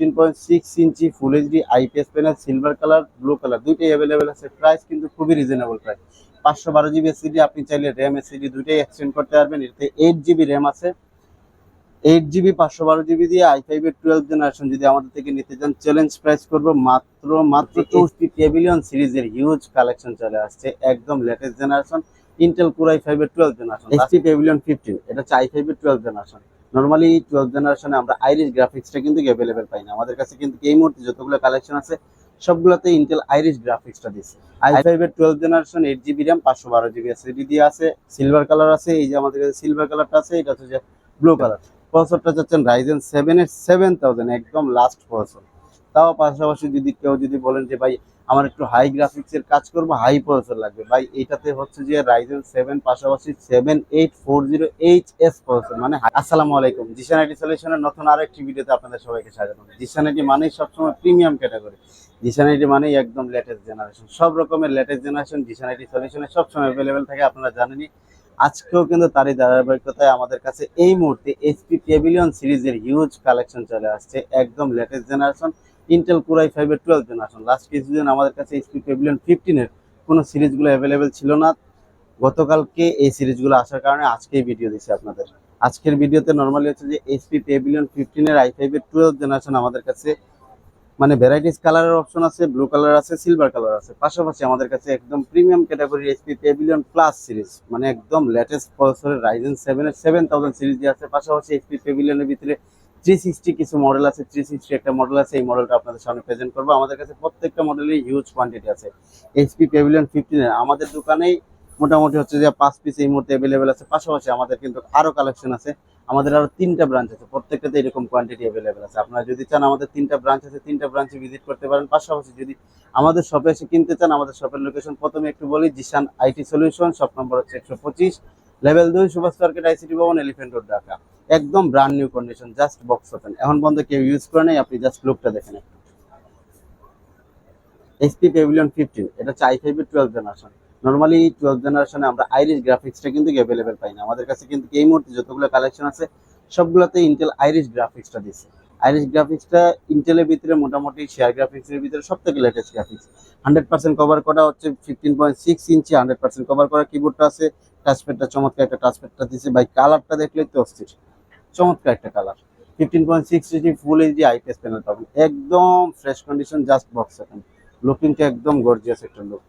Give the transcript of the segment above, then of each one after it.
Fifteen point six inch full HD IPS panel silver colour blue colour দুইটাই available আছে। Price কিন্তু খুবই reasonable price পাঁচশো বারো জিবি এসিডি আপনি চাইলে র্যাম এসিডি দুইটাই এক্সটেন্ড করতে পারবেন। এতে এইট জিবি র্যাম আছে। এইট জিবি পাঁচশো বারো জিবি দিয়ে আই ফাইভ এর টুয়েলভ জেনারেশন যদি আমাদের থেকে নিতে চান চ্যালেঞ্জ প্রাইস করব মাত্র মাত্র চৌষট্টি টেবিলিয়ন সিরিজের হিউজ কালেকশন চলে আসছে একদম latest generation Intel core I five এর twelve generation HP Pavilion fifteen এটা হচ্ছে আই ফাইভ এর টুয়েলভ জেনারেশন নর্মালি টুয়েলভ জেনারেশনে আমরা আইরিশ গ্রাফিক্সটা কিন্তু অ্যাভেলেবেল পাই না। আমাদের কাছে কিন্তু এই মুহূর্তে যতগুলো কালেকশন আছে সবগুলোতে ইন্টেল আইরিশ গ্রাফিক্সটা দিচ্ছে আই ফাইভ এর twelve generation eight GB RAM পাঁচশো বারো জিবি এসএসডি দিয়ে আছে সিলভার কালার আছে এই যে আমাদের কাছে সিলভার কালারটা আছে এটা হচ্ছে যে ব্লু কালার প্রসেসরটা চাচ্ছেন রাইজেন সেভেন এর সেভেন থাউজেন্ড একদম লাস্ট প্রসেসর তাও পাশাপাশি যদি কেউ যদি বলেন যে, ভাই, আমার একটু হাই গ্রাফিক্স এর কাজ করব হাই প্রসেসর লাগবে। ভাই, এটাতে হচ্ছে যে রাইজেন সেভেন পাশাপাশি seven eight four zero H S processor মানে আসসালামু আলাইকুম। জিশান আইটি সলিউশনের নতুন আরও একটি ভিডিওতে আপনাদের সবাইকে স্বাগত। জিশান আইটি মানেই সবসময় প্রিমিয়াম ক্যাটাগরি জিশান আইটি মানেই একদম লেটেস্ট জেনারেশন সব রকমের লেটেস্ট জেনারেশন জিশান আইটি সলিউশনে সবসময় অ্যাভেলেবেল থাকে, আপনারা জানেনই। আজকেও কিন্তু তারই ধারাবাহিকতায় আমাদের কাছে এই মুহূর্তে এইচপি পেভিলিয়ন সিরিজের হিউজ কালেকশন চলে আসছে, একদম latest generation Intel core I ফাইভের টুয়েলভ জেনারেশন লাস্ট কিছুদিন আমাদের কাছে এইচপি পেভিলিয়ন ফিফটিনের কোনো সিরিজগুলো অ্যাভেলেবেল ছিল না। গতকালকে এই সিরিজগুলো আসার কারণে আজকেই ভিডিও দিচ্ছি আপনাদের। আজকের ভিডিওতে নর্মালি হচ্ছে যে এইচপি পেভিলিয়ন ফিফটিনের আই ফাইভের টুয়েলভ জেনারেশন আমাদের কাছে মানে ভ্যারাইটিস কালারের অপশন আছে ব্লু কালার আছে সিলভার কালার আছে। পাশাপাশি আমাদের কাছে একদম premium category HP Pavilion plus series মানে একদম লেটেস্ট প্রসেসরের রাইজেন সেভেনের সেভেন থাউজেন্ড সিরিজ দিয়ে আছে। পাশাপাশি এইচপি পেভিলিয়নের ভিতরে থ্রি সিক্সটি কিছু মডেল আছে থ্রি সিক্সটি একটা মডেল আছে, এই মডেলটা আপনাদের সামনে প্রেজেন্ট করব। আমাদের কাছে প্রত্যেকটা মডেলের হিউজ কোয়ান্টিটি আছে। এইচপি পেভিলিয়ন ফিফটিনের আমাদের দোকানেই মোটামুটি হচ্ছে যে পাঁচ পিস এই মুহূর্তে অ্যাভেলেবেল আছে। পাশাপাশি আমাদের কিন্তু আরও কালেকশন আছে। আমাদের আরও তিনটা ব্রাঞ্চ আছে। প্রত্যেকটাতে এরকম কোয়ান্টিটি অ্যাভেলেবেল আছে। আপনারা যদি চান আমাদের তিনটা ব্রাঞ্চ আছে, তিনটা ব্রাঞ্চে ভিজিট করতে পারেন। পাশাপাশি যদি আমাদের শপে এসে কিনতে চান, আমাদের শপের লোকেশন প্রথমে একটু বলি Zishan IT solution shop number হচ্ছে একশো পঁচিশ। লেভেল দুই Subhash market ICT Bhaban Elephant Road Dhaka একদম brand new condition just box open এখন পর্যন্ত কেউ ইউজ করে নেই, আপনি জাস্ট লুকটা দেখেন এইচপি পেভিলিয়ন ফিফটিন এটা আই ফাইভের টুয়েলভ জেনারেশন নর্মালি টুয়েলভ জেনারেশনে আমরা আইরিশ গ্রাফিক্সটা কিন্তু অ্যাভেলেবেল পাই না। আমাদের কাছে কিন্তু এই মুহূর্তে যতগুলো কালেকশন আছে, সবগুলোতে ইন্টেল আইরিশ গ্রাফিক্সটা দিচ্ছে আইরিশ গ্রাফিক্সটা ইন্টেলের ভিতরে মোটামুটি শেয়ার গ্রাফিক্সের ভিতরে সব থেকে latest graphics hundred percent cover করা হচ্ছে fifteen point six inch hundred percent cover করা কিবোর্ডটা আছে টাচপ্যাডটা চমৎকার একটা টাচপ্যাডটা দিচ্ছে ভাই কালারটা দেখলেই তো অস্থির। চমৎকার একটা colour fifteen point six inch full HD IPS panel পাবেন। একদম ফ্রেশ কন্ডিশন জাস্ট বক্স এখন লুকিংটা একদম গর্জিয়াস একটা লুক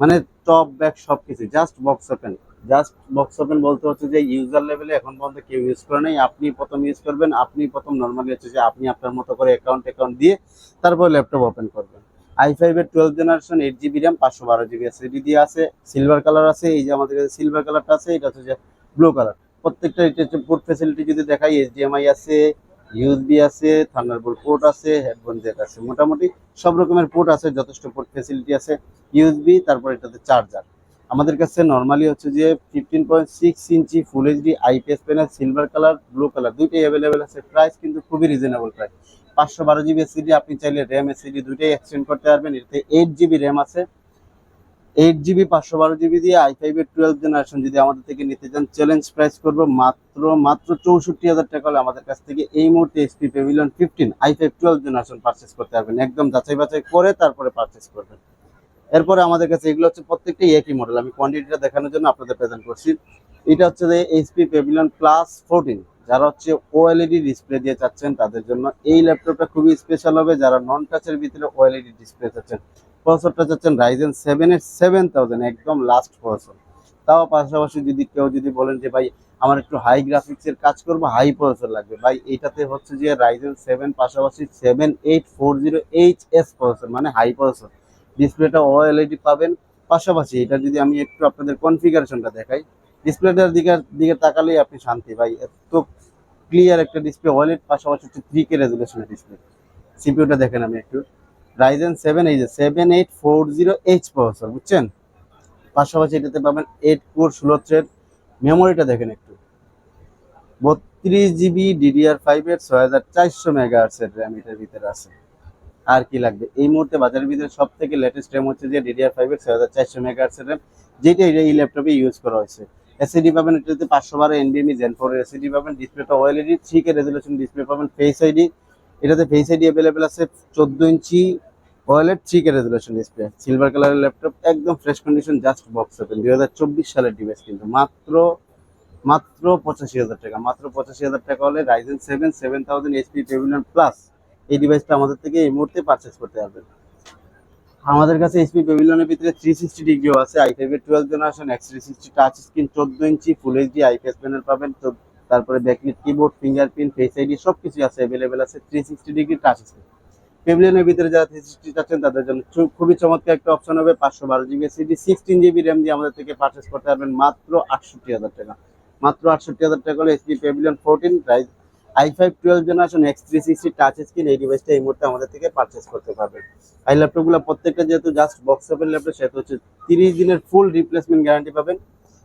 মানে টপ ব্যাক সব কিছু just box open just box open বলতে হচ্ছে যে ইউজার লেভেলে এখন পর্যন্ত কেউ ইউজ করে নাই। আপনি প্রথম ইউজ করবেন, আপনি প্রথম নর্মালি হচ্ছে যে, আপনি আপনার মতো করে অ্যাকাউন্ট অ্যাকাউন্ট দিয়ে তারপর ল্যাপটপ ওপেন করবেন। আই ফাইভ এর twelve generation eight GB RAM পাঁচশো বারো জিবি এসএসডি দিয়ে আছে সিলভার কালার আছে, এই যে আমাদের কাছে সিলভার কালারটা আছে, এটা হচ্ছে ব্লু কালার প্রত্যেকটা এটা হচ্ছে পোর্ট ফেসিলিটি যদি দেখাই এইচডিএমআই আছে ইউএসবি আছে থান্ডারবোল্ট পোর্ট আছে হেডফোন জ্যাক আছে, মোটামুটি সব রকমের পোর্ট আছে, যথেষ্ট পোর্ট ফেসিলিটি আছে ইউএসবি তারপর এটাতে চার্জার আমাদের কাছে নর্মালি হচ্ছে যে fifteen point six inch full HD IPS panel silver colour blue colour দুইটাই অ্যাভেলেবেল আছে প্রাইস কিন্তু খুবই রিজনেবল প্রাইস পাঁচশো বারো জিবি এসিডি আপনি চাইলে র্যাম এসিডি দুইটাই এক্সটেন্ড করতে পারবেন। এতে এইট জিবি র্যাম আছে। এইট জিবি পাঁচশো বারো জিবি দিয়ে আই ফাইভ এর টুয়েলভ জেনারেশন যদি আমাদের থেকে নিতে চান চ্যালেঞ্জ প্রাইস করব মাত্র মাত্র চৌষট্টি হাজার টাকা হলে আমাদের কাছ থেকে এই মুহূর্তে HP Pavilion fifteen I five twelve generation purchase করতে পারবেন। একদম যাচাই বাছাই করে তারপরে পারচেস করবেন। এরপরে আমাদের কাছে এগুলো হচ্ছে প্রত্যেকটাই একই মডেল আমি কোয়ান্টিটিটা দেখানোর জন্য আপনাদের প্রেজেন্ট করছি। এটা হচ্ছে যে এইচপি পেভিলিয়ন প্লাস ফোরটিন যারা হচ্ছে ওএলইডি ডিসপ্লে দিয়ে চাচ্ছেন, তাদের জন্য এই ল্যাপটপটা খুবই স্পেশাল হবে। যারা নন টাচের ভিতরে ওএলইডি ডিসপ্লে চাচ্ছেন প্রসেসরটা চাচ্ছেন রাইজেন সেভেন এর সেভেন থাউজেন্ড একদম লাস্ট প্রসেসর তাও পাশাপাশি যদি কেউ যদি বলেন যে, ভাই, আমার একটু হাই গ্রাফিক্সের কাজ করব হাই প্রসেসর লাগবে। ভাই, এটাতে হচ্ছে যে রাইজেন সেভেন পাশাপাশি seven eight four zero H S processor মানে হাই প্রসেসর ডিসপ্লেটা ওএলইডি পাবেন। পাশাপাশি এটা যদি আমি একটু আপনাদের কনফিগারেশনটা দেখাই ডিসপ্লেটার দিকে দিকে তাকালেই আপনি শান্তি ভাই। এত ক্লিয়ার একটা ডিসপ্লে ওয়ালেট পাশাপাশি হচ্ছে থ্রি কে রেজুলেশনের ডিসপ্লে সিপিউটা দেখেন আমি একটু। রাইজেন সেভেন এই যে seven eight four zero H processor বুঝছেন? পাশাপাশি এটাতে পাবেন এইট কোর ষোলো থ্রেড মেমোরিটা দেখেন একটু। বত্রিশ জিবি ডিডিআর ফাইভের ছয় হাজার চারশো মেগা মেগাহার্সের র্যাম এটার ভিতরে আছে। আর কি লাগবে? এই মুহূর্তে বাজারের ভিতরে সব থেকে লেটেস্ট র্যাম হচ্ছে যে ডিডিআর ফাইভের ছয় হাজার চারশো মেগা মেগাহার্সের র্যাম যেটা এই ল্যাপটপে ইউজ করা হয়েছে। এসিডি পাবেন এটাতে পাঁচশো বারো এনবিএমই জেন ফোর এসিডি পাবেন, ডিসপ্লেটা OLED three K resolution display পাবেন ফেস আইডি এটাতে ফেস আইডি অ্যাভেলেবেল আছে, চোদ্দ ইঞ্চি OLED three K resolution display silver কালারের ল্যাপটপ একদম fresh condition just box open দুই হাজার চব্বিশ সালের ডিভাইস কিন্তু, মাত্র মাত্র পঁচাশি হাজার টাকা, মাত্র পঁচাশি হাজার টাকা হলে Ryzen seven seven thousand HP Pavilion plus এই ডিভাইসটা আমাদের থেকে এই মুহূর্তে পারচেস করতে পারবেন। আমাদের কাছে এইচপি পেভিলিয়নের ভিতরে থ্রি সিক্সটি ডিগ্রিও আছে আই ফাইভের twelve generation X three sixty touch screen চোদ্দ ইঞ্চি ফুল এইচডি আইপিএস প্যানেল পাবেন তারপরে backlit keyboard fingerprint face ID সব কিছু আছে অ্যাভেলেবেল আছে three sixty degree touch screen পেভিলিয়নের ভিতরে যারা থ্রি সিক্সটি চাচ্ছেন তাদের জন্য খুবই চমৎকার একটা অপশন হবে, পাঁচশো বারো GB SSD sixteen GB RAM দিয়ে আমাদের থেকে পারচেস করতে পারবেন মাত্র আটষট্টি হাজার টাকা। মাত্র আটষট্টি হাজার টাকা হলে HP Pavilion fourteen rise I five twelve generation X three sixty touch screen এই ডিভাইসটা এই মুহূর্তে আমাদের থেকে পারচেস করতে পারবেন এই ল্যাপটপগুলো প্রত্যেকটা যেহেতু জাস্ট বক্স ওপেন ল্যাপটপ সেহেতু হচ্ছে তিরিশ দিনের ফুল রিপ্লেসমেন্ট গ্যারান্টি পাবেন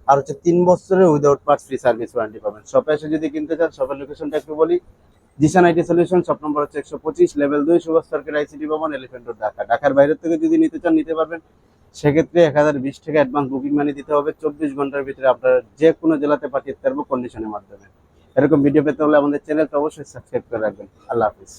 আর হচ্ছে তিন বছরের without parts free service warranty পাবেন। শপে এসে যদি কিনতে চান শপের লোকেশনটা একটু বলি Zishan IT solution shop number হচ্ছে একশো পঁচিশ লেভেল দুই, Subhash Sarkar ICT Bhaban Elephant Road Dhaka. ঢাকার বাইরের থেকে যদি নিতে চান, নিতে পারবেন। সেক্ষেত্রে এক হাজার বিশ টাকা অ্যাডভান্স বুকিং মানি দিতে হবে। চব্বিশ ঘণ্টার ভিতরে আপনারা যে কোনো জেলাতে পাঠিয়ে পারব কন্ডিশনের মাধ্যমে। এরকম ভিডিও পেতে হলে আমাদের চ্যানেলটা অবশ্যই সাবস্ক্রাইব করে রাখবেন। আল্লাহ হাফিজ।